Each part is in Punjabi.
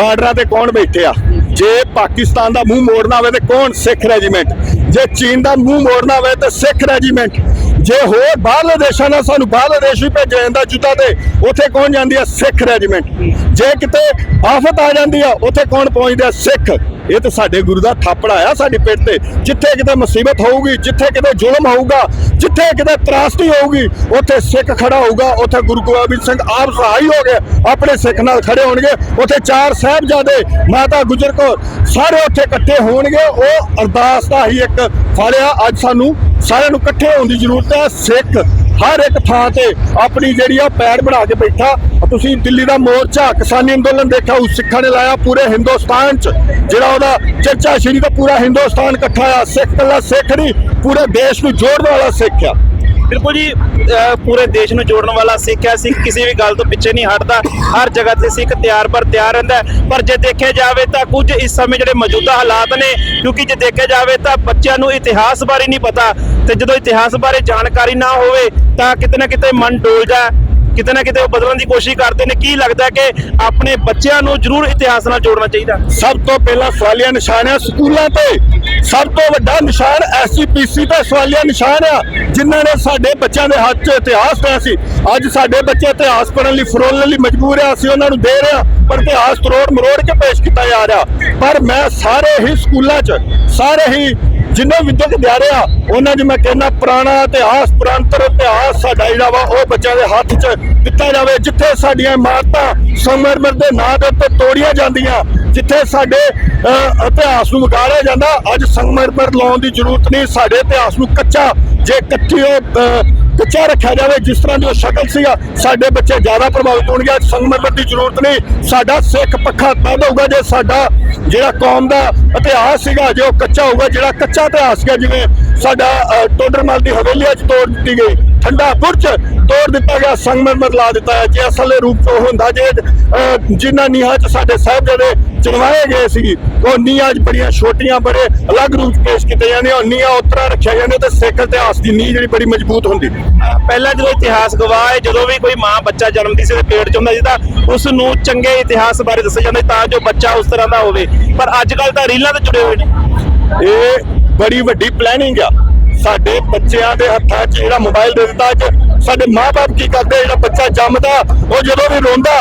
ਬਾਰਡਰਾਂ ਤੇ ਕੌਣ ਬੈਠੇ ਆ? ਜੇ ਪਾਕਿਸਤਾਨ ਦਾ ਮੂੰਹ ਮੋੜਨਾ ਹੋਵੇ ਤੇ ਕੌਣ ਸਿੱਖ ਰੈਜੀਮੈਂਟ? ਜੇ ਚੀਨ ਦਾ ਮੂੰਹ ਮੋੜਨਾ ਹੋਵੇ ਤੇ ਸਿੱਖ ਰੈਜੀਮੈਂਟ। ਜੇ ਹੋਰ ਬਾਹਰਲੇ ਦੇਸ਼ਾਂ ਨਾਲ ਸਾਨੂੰ ਬਾਹਰਲੇ ਦੇਸ਼ ਵੀ ਭੇਜਿਆ ਜਾਂਦਾ ਜੁੱਧਾਂ ਤੇ, ਉੱਥੇ ਕੌਣ ਜਾਂਦੀ ਹੈ ਸਿੱਖ ਰੈਜੀਮੈਂਟ। ਜੇ ਕਿਤੇ ਆਫਤ ਆ ਜਾਂਦੀ ਆ, ਉੱਥੇ ਕੌਣ ਪਹੁੰਚਦਾ? ਸਿੱਖ। ਇਹ ਤਾਂ ਸਾਡੇ ਗੁਰੂ ਦਾ ਥਾਪੜਾ ਆ ਸਾਡੀ ਪਿੱਠ ਤੇ। ਜਿੱਥੇ ਕਿਤੇ ਮੁਸੀਬਤ ਹੋਊਗੀ, ਜਿੱਥੇ ਕਿਤੇ ਜ਼ੁਲਮ ਹੋਊਗਾ, ਜਿੱਥੇ ਕਿਤੇ ਤਰਾਸਦੀ ਹੋਊਗੀ, ਉੱਥੇ ਸਿੱਖ ਖੜਾ ਹੋਊਗਾ। ਉੱਥੇ ਗੁਰੂ ਗੋਬਿੰਦ ਸਿੰਘ ਆਪ ਸਹਾਈ ਹੋ ਗਏ ਆਪਣੇ ਸਿੱਖ ਨਾਲ ਖੜੇ ਹੋਣਗੇ। ਉੱਥੇ ਚਾਰ ਸਾਹਿਬਜ਼ਾਦੇ ਮਾਤਾ ਗੁਜਰ ਕੌਰ ਸਾਰੇ ਉੱਥੇ ਇਕੱਠੇ ਹੋਣਗੇ। ਉਹ ਅਰਦਾਸ ਦਾ ਹੀ ਇੱਕ ਫਲ ਆ। ਅੱਜ ਸਾਨੂੰ ਸਾਰਿਆਂ ਨੂੰ ਇਕੱਠੇ ਹੋਣ ਦੀ ਜ਼ਰੂਰਤ ਹੈ। ਸਿੱਖ ਹਰ ਇੱਕ ਥਾਂ ਤੇ ਆਪਣੀ ਜਿਹੜੀ ਆ ਪੈੜ ਬਣਾ ਕੇ ਬੈਠਾ। ਤੁਸੀਂ ਦਿੱਲੀ ਦਾ ਮੋਰਚਾ, ਕਿਸਾਨੀ ਅੰਦੋਲਨ ਦੇਖਿਆ, ਉਸ ਸਿੱਖਾਂ ਨੇ ਲਾਇਆ ਪੂਰੇ ਹਿੰਦੁਸਤਾਨ 'ਚ। ਜਿਹੜਾ ਉਹਦਾ ਚਰਚਾ ਸ਼੍ਰੀ ਦਾ ਪੂਰਾ ਹਿੰਦੁਸਤਾਨ ਇਕੱਠਾ ਆ। ਸਿੱਖ ਕੱਲਾ ਸਿੱਖ ਨਹੀਂ, ਪੂਰੇ ਦੇਸ਼ ਨੂੰ ਜੋੜਨ ਵਾਲਾ ਸਿੱਖ ਆ। ਬਿਲਕੁਲ ਜੀ ਪੂਰੇ ਦੇਸ਼ ਨੂੰ ਜੋੜਨ ਵਾਲਾ ਸਿੱਖ ਹੈ। ਸਿੱਖ ਕਿਸੇ ਵੀ ਗੱਲ ਤੋਂ ਪਿੱਛੇ ਨਹੀਂ ਹਟਦਾ। ਹਰ ਜਗ੍ਹਾ ਤੇ ਸਿੱਖ ਤਿਆਰ ਪਰ ਤਿਆਰ ਰਹਿੰਦਾ ਪਰ ਜੇ ਦੇਖਿਆ ਜਾਵੇ ਤਾਂ ਕੁਝ ਇਸ ਸਮੇਂ ਜਿਹੜੇ ਮੌਜੂਦਾ ਹਾਲਾਤ ਨੇ, ਕਿਉਂਕਿ ਜੇ ਦੇਖਿਆ ਜਾਵੇ ਤਾਂ ਬੱਚਿਆਂ ਨੂੰ ਇਤਿਹਾਸ ਬਾਰੇ ਨਹੀਂ ਪਤਾ ਤੇ ਜਦੋਂ ਇਤਿਹਾਸ ਬਾਰੇ ਜਾਣਕਾਰੀ ਨਾ ਹੋਵੇ ਤਾਂ ਕਿਤੇ ਨਾ ਕਿਤੇ ਮਨ ਡੋਲ ਜਾ ਕਿਤੇ ਨਾ ਕਿਤੇ ਉਹ ਬਦਲਣ ਦੀ ਕੋਸ਼ਿਸ਼ ਕਰਦੇ ਨੇ। ਕੀ ਲੱਗਦਾ ਕਿ ਆਪਣੇ ਬੱਚਿਆਂ ਨੂੰ ਜ਼ਰੂਰ ਇਤਿਹਾਸ ਨਾਲ ਜੋੜਨਾ ਚਾਹੀਦਾ? ਸਭ ਤੋਂ ਪਹਿਲਾਂ ਸਵਾਲੀਆ ਨਿਸ਼ਾਨ ਹੈ ਸਕੂਲਾਂ ਤੇ। ਸਭ ਤੋਂ ਵੱਡਾ ਨਿਸ਼ਾਨ ਐਸਜੀਪੀਸੀ ਤੇ ਸਵਾਲੀਆ ਨਿਸ਼ਾਨ ਆ, ਜਿਨ੍ਹਾਂ ਨੇ ਸਾਡੇ ਬੱਚਿਆਂ ਦੇ ਹੱਥ 'ਚ ਇਤਿਹਾਸ ਪਾਇਆ ਸੀ। ਅੱਜ ਸਾਡੇ ਬੱਚੇ ਇਤਿਹਾਸ ਪੜ੍ਹਨ ਲਈ, ਫਰੋਲਣ ਲਈ ਮਜਬੂਰ ਆ, ਅਸੀਂ ਉਹਨਾਂ ਨੂੰ ਦੇ ਰਹੇ ਆ ਪਰ ਇਤਿਹਾਸ ਤਰੋੜ ਮਰੋੜ ਕੇ ਪੇਸ਼ ਕੀਤਾ ਜਾ ਰਿਹਾ। ਪਰ ਮੈਂ ਸਾਰੇ ਹੀ ਸਕੂਲਾਂ 'ਚ, ਸਾਰੇ ਹੀ ਜਿੰਨੇ ਵਿਦਿਅਕ ਅਦਾਰੇ ਆ, ਉਹਨਾਂ 'ਚ ਮੈਂ ਕਹਿੰਦਾ ਪੁਰਾਣਾ ਇਤਿਹਾਸ, ਪੁਰਾਤਨ ਇਤਿਹਾਸ ਸਾਡਾ ਜਿਹੜਾ ਵਾ, ਉਹ ਬੱਚਿਆਂ ਦੇ ਹੱਥ 'ਚ ਦਿੱਤਾ ਜਾਵੇ। ਜਿੱਥੇ ਸਾਡੀਆਂ ਇਮਾਰਤਾਂ ਸਮਰਮਰ ਦੇ ਨਾਂ ਦੇ ਉੱਤੇ ਤੋੜੀਆਂ ਜਾਂਦੀਆਂ, ਜਿੱਥੇ ਸਾਡੇ ਇਤਿਹਾਸ ਨੂੰ ਵਿਗਾੜਿਆ ਜਾਂਦਾ, ਅੱਜ ਸੰਗਮਰਮਰ ਲਾਉਣ ਦੀ ਜ਼ਰੂਰਤ ਨਹੀਂ, ਸਾਡੇ ਇਤਿਹਾਸ ਨੂੰ ਕੱਚਾ, ਜੇ ਕੱਚੀ ਉਹ ਕੱਚਾ ਰੱਖਿਆ ਜਾਵੇ ਜਿਸ ਤਰ੍ਹਾਂ ਦੀ ਉਹ ਸ਼ਕਲ ਸੀਗਾ ਸਾਡੇ ਬੱਚੇ ਜ਼ਿਆਦਾ ਪ੍ਰਭਾਵਿਤ ਹੋਣਗੇ ਅੱਜ ਸੰਗਮਰਮਰ ਦੀ ਜ਼ਰੂਰਤ ਨਹੀਂ। ਸਾਡਾ ਸਿੱਖ ਪੱਖਾ ਤਦ ਹੋਊਗਾ ਜੇ ਸਾਡਾ ਜਿਹੜਾ ਕੌਮ ਦਾ ਇਤਿਹਾਸ ਸੀਗਾ ਜੇ ਉਹ ਕੱਚਾ ਹੋਊਗਾ ਜਿਹੜਾ ਕੱਚਾ ਇਤਿਹਾਸ ਸੀਗਾ ਜਿਵੇਂ ਸਾਡਾ ਅ, ਟੋਡਰਮਲ ਦੀ ਹਵੇਲੀ ਅੱਜ ਤੋੜ ਦਿੱਤੀ ਗਈ। ਠੰਡਾ ਬੁਰਜ ਤੋੜ ਦਿੱਤਾ ਗਿਆ ਸੰਗਮਰਮਰ ਲਾ ਦਿੱਤਾ ਹੈ। ਜੇ ਅਸਲ ਰੂਪ ਚ ਉਹ ਹੁੰਦਾ ਜੇ ਜਿਨ੍ਹਾਂ ਨੀਹਾਂ ਚ ਸਾਡੇ ਸਾਹਿਬਜ਼ਾਦੇ ਚਣਵਾਏ ਗਏ ਸੀ ਉਹ ਨੀਹਾਂ ਅੱਜ ਬੜੀਆਂ ਛੋਟੀਆਂ ਬੜੇ ਅਲੱਗ ਰੂਪ 'ਚ ਪੇਸ਼ ਕੀਤੇ ਜਾਂਦੇ ਉਹ ਨੀਹਾਂ ਉਤਰਾ ਰੱਖਿਆ ਜਾਂਦੇ ਤੇ ਸਿੱਖ ਇਤਿਹਾਸ ਦੀ ਨੀਂਹ ਜਿਹੜੀ ਬੜੀ ਮਜ਼ਬੂਤ ਹੁੰਦੀ। ਪਹਿਲਾਂ ਜਦੋਂ ਇਤਿਹਾਸ ਗਵਾਹ ਹੈ ਜਦੋਂ ਵੀ ਕੋਈ ਮਾਂ ਬੱਚਾ ਜਨਮਦੀ ਸੀ ਤੇ ਪੇਟ 'ਚ ਹੁੰਦਾ ਸੀ ਤਾਂ ਉਸ ਨੂੰ ਚੰਗੇ ਇਤਿਹਾਸ ਬਾਰੇ ਦੱਸਿਆ ਜਾਂਦਾ ਤਾਂ ਜੋ ਬੱਚਾ ਉਸ ਤਰ੍ਹਾਂ ਦਾ ਹੋਵੇ। ਪਰ ਅੱਜ ਕੱਲ ਤਾਂ ਰੀਲਾਂ ਤੇ ਜੁੜੇ ਹੋਏ ਨੇ। ਇਹ ਬੜੀ ਵੱਡੀ ਪਲੈਨਿੰਗ ਆ। ਸਾਡੇ ਬੱਚਿਆਂ ਦੇ ਹੱਥਾਂ 'ਚ ਜਿਹੜਾ ਮੋਬਾਈਲ ਦੇ ਦਿੱਤਾ ਅੱਜ, ਸਾਡੇ ਮਾਪੇ ਕੀ ਕਰਦੇ? ਜਿਹੜਾ ਬੱਚਾ ਜੰਮਦਾ, ਉਹ ਜਦੋਂ ਵੀ ਰੋਂਦਾ,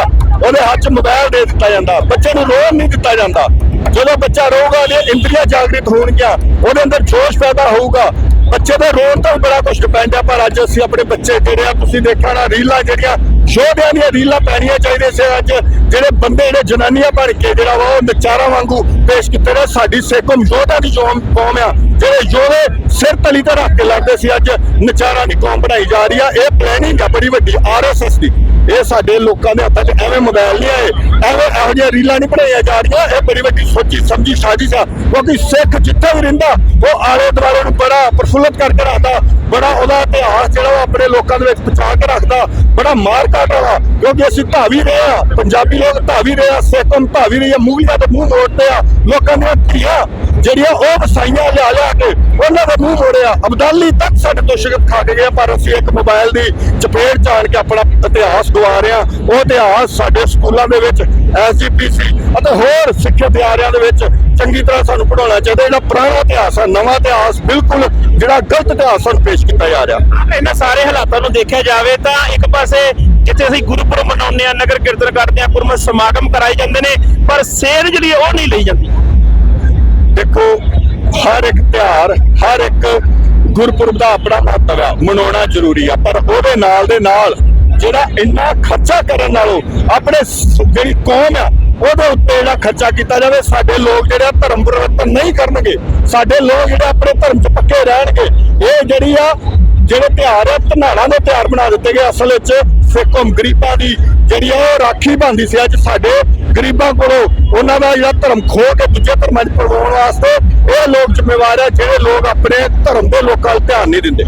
ਉਹਦੇ ਹੱਥ 'ਚ ਮੋਬਾਈਲ ਦੇ ਦਿੱਤਾ ਜਾਂਦਾ। ਬੱਚੇ ਨੂੰ ਰੋਣ ਨਹੀਂ ਦਿੱਤਾ ਜਾਂਦਾ। ਜਦੋਂ ਬੱਚਾ ਰੋਊਗਾ, ਉਹਦੀਆਂ ਇੰਦਰੀਆਂ ਜਾਗਰਿਤ ਹੋਣਗੀਆਂ, ਉਹਦੇ ਅੰਦਰ ਜੋਸ਼ ਪੈਦਾ ਹੋਊਗਾ। ਬੱਚੇ ਦੇ ਰੋਣ ਤੋਂ ਵੀ ਬੜਾ ਕੁਝ ਡਿਪੈਂਡ ਆ, ਪਰ ਅੱਜ ਅਸੀਂ ਆਪਣੇ ਬੱਚੇ ਜਿਹੜੇ ਆ, ਤੁਸੀਂ ਦੇਖਿਆ ਨਾ ਰੀਲਾਂ ਜਿਹੜੀਆਂ ਯੋਧਿਆਂ ਦੀਆਂ ਰੀਲਾਂ ਪੈਣੀਆਂ ਚਾਹੀਦੀਆਂ ਸੀ ਅੱਜ। ਜਿਹੜੇ ਬੰਦੇ, ਜਿਹੜੇ ਜਨਾਨੀਆਂ ਭਰ ਕੇ ਜਿਹੜਾ ਵਾ, ਉਹ ਨਚਾਰਾਂ ਵਾਂਗੂ ਪੇਸ਼ ਕੀਤੇ ਨੇ ਸਾਡੀ ਸੇਕਮ ਯੋਧਾ ਦੀ ਕੌਮ ਆ। ਜਿਹੜੇ ਯੋਧੇ ਸਿਰ ਤਲੀ ਤੇ ਰੱਖ ਕੇ ਲੜਦੇ ਸੀ ਅੱਜ, ਨਚਾਰਾਂ ਦੀ ਕੌਮ ਬਣਾਈ ਜਾ ਰਹੀ ਆ। ਇਹ ਪਲੈਨਿੰਗ ਆ ਬੜੀ ਵੱਡੀ ਆਰਐਸਐਸ ਦੀ। ਇਹ ਸਾਡੇ ਲੋਕਾਂ ਦੇ ਹੱਥਾਂ 'ਚ ਐਵੇਂ ਮੋਬਾਈਲ ਨਹੀਂ ਆਏ। ਐਵੇਂ ਇਹੋ ਜਿਹੀਆਂ ਰੀਲਾਂ ਨਹੀਂ ਬਣਾਈਆਂ ਜਾ ਰਹੀਆਂ। ਇਹ ਬੜੀ ਵੱਡੀ ਸੋਚੀ ਸਮਝੀ ਸਾਜ਼ਿਸ਼ ਆ। ਕਿਉਂਕਿ ਸਿੱਖ ਜਿੱਥੇ ਵੀ ਰਹਿੰਦਾ, ਉਹ ਆਲੇ ਦੁਆਲੇ ਨੂੰ ਬੜਾ ਪ੍ਰਫੁੱਲਤ ਕਰਕੇ ਰੱਖਦਾ। ਬੜਾ ਉਹਦਾ ਇਤਿਹਾਸ ਜਿਹੜਾ ਉਹ ਆਪਣੇ ਲੋਕਾਂ ਦੇ ਵਿੱਚ ਪਹੁੰਚਾ ਕੇ ਰੱਖਦਾ, ਬੜਾ ਮਾਰ ਕਾਟ ਵਾਲਾ, ਕਿਉਂਕਿ ਅਸੀਂ ਧਾਵੀ ਰਹੇ ਆ ਪੰਜਾਬੀ ਲੋਕ ਧਾਵੀ ਰਹੇ ਆ ਸਿੱਖਮ ਧਾਵੀ ਰਹੇ ਆ, ਮੂਵੀਆਂ ਦੇ ਮੂੰਹ ਮੋੜਦੇ ਆ, ਲੋਕਾਂ ਦੀਆਂ ਧੀਆਂ ਜਿਹੜੀਆਂ ਉਹ ਵਸਾਈਆਂ ਲਿਆ ਲਿਆ ਕੇ ਉਹਨਾਂ ਦਾ ਮੂੰਹ ਮੋੜਿਆ। ਅਬਦਾਲੀ ਤੱਕ ਸਾਡੇ ਤੋਂ ਸ਼ਿਕਤ ਖਾ ਕੇ ਗਿਆ ਪਰ ਅਸੀਂ ਇੱਕ ਮੋਬਾਈਲ ਦੀ ਚਪੇਟ ਜਾਣ ਕੇ ਆਪਣਾ ਇਤਿਹਾਸ ਗਵਾ ਰਹੇ ਉਹ ਇਤਿਹਾਸ ਸਾਡੇ ਸਕੂਲਾਂ ਦੇ ਵਿੱਚ ਐਸਜੀਪੀਸੀ ਅਤੇ ਹੋਰ ਸਿੱਖਿਆ ਅਦਾਰਿਆਂ ਦੇ ਵਿੱਚ ਚੰਗੀ ਤਰ੍ਹਾਂ ਸਾਨੂੰ ਪੜਾਉਣਾ ਚਾਹੀਦਾ। ਜਿਹੜਾ ਪੁਰਾਣਾ ਇਤਿਹਾਸ ਹੈ, ਨਵਾਂ ਇਤਿਹਾਸ ਬਿਲਕੁਲ ਜਿਹੜਾ ਗਲਤ ਇਤਿਹਾਸ ਸਾਨੂੰ ਪੇਸ਼ ਕੀਤਾ ਜਾ ਰਿਹਾ। ਇਹਨਾਂ ਸਾਰੇ ਹਾਲਾਤਾਂ ਨੂੰ ਦੇਖਿਆ ਜਾਵੇ ਤਾਂ ਇੱਕ ਪਾਸੇ ਜਿੱਥੇ ਅਸੀਂ ਗੁਰਪੁਰਬ ਮਨਾਉਂਦੇ ਆ ਨਗਰ ਕੀਰਤਨ ਕਰਦੇ ਆ ਪੁਰਮ ਸਮਾਗਮ ਕਰਾਏ ਜਾਂਦੇ ਨੇ, ਪਰ ਸੇਧ ਜਿਹੜੀ ਹੈ ਉਹ ਨਹੀਂ ਲਈ ਜਾਂਦੀ। ਦੇਖੋ, ਹਰ ਇੱਕ ਤਿਉਹਾਰ, ਹਰ ਇੱਕ ਗੁਰਪੁਰਬ ਦਾ ਆਪਣਾ ਮਹੱਤਵ ਆ, ਮਨਾਉਣਾ ਜ਼ਰੂਰੀ ਆ, ਪਰ ਉਹਦੇ ਨਾਲ ਦੇ ਨਾਲ ਜਿਹੜਾ ਇੰਨਾ ਖਰਚਾ ਕਰਨ ਨਾਲੋਂ ਆਪਣੇ ਜਿਹੜੀ ਕੌਮ ਆ, ਉਹਦੇ ਉੱਤੇ ਜਿਹੜਾ ਖਰਚਾ ਕੀਤਾ ਜਾਵੇ, ਸਾਡੇ ਲੋਕ ਜਿਹੜੇ ਆ ਧਰਮ ਪਰਿਵਰਤਨ ਨਹੀਂ ਕਰਨਗੇ, ਸਾਡੇ ਲੋਕ ਜਿਹੜੇ ਆਪਣੇ ਧਰਮ 'ਚ ਪੱਕੇ ਰਹਿਣਗੇ, ਇਹ ਜਿਹੜੀ ਆ, ਜਿਹੜੇ ਤਿਉਹਾਰ ਆ, ਧਨਾੜਾਂ ਦੇ ਤਿਉਹਾਰ ਬਣਾ ਦਿੱਤੇ ਗਏ ਅਸਲ ਵਿੱਚ ਸਿੱਖ ਗਰੀਬਾਂ ਦੀ ਜਿਹੜੀ ਆ, ਉਹ ਰਾਖੀ ਬਣਦੀ ਸੀ, ਅੱਜ ਸਾਡੇ ਗਰੀਬਾਂ ਕੋਲੋਂ ਉਹਨਾਂ ਦਾ ਜਿਹੜਾ ਧਰਮ ਖੋ ਕੇ ਦੂਜੇ ਧਰਮਾਂ 'ਚ ਪਰਵਾਉਣ ਵਾਸਤੇ ਇਹ ਲੋਕ ਜ਼ਿੰਮੇਵਾਰ ਆ, ਜਿਹੜੇ ਲੋਕ ਆਪਣੇ ਧਰਮ ਦੇ ਲੋਕਾਂ ਵੱਲ ਧਿਆਨ ਨਹੀਂ ਦਿੰਦੇ।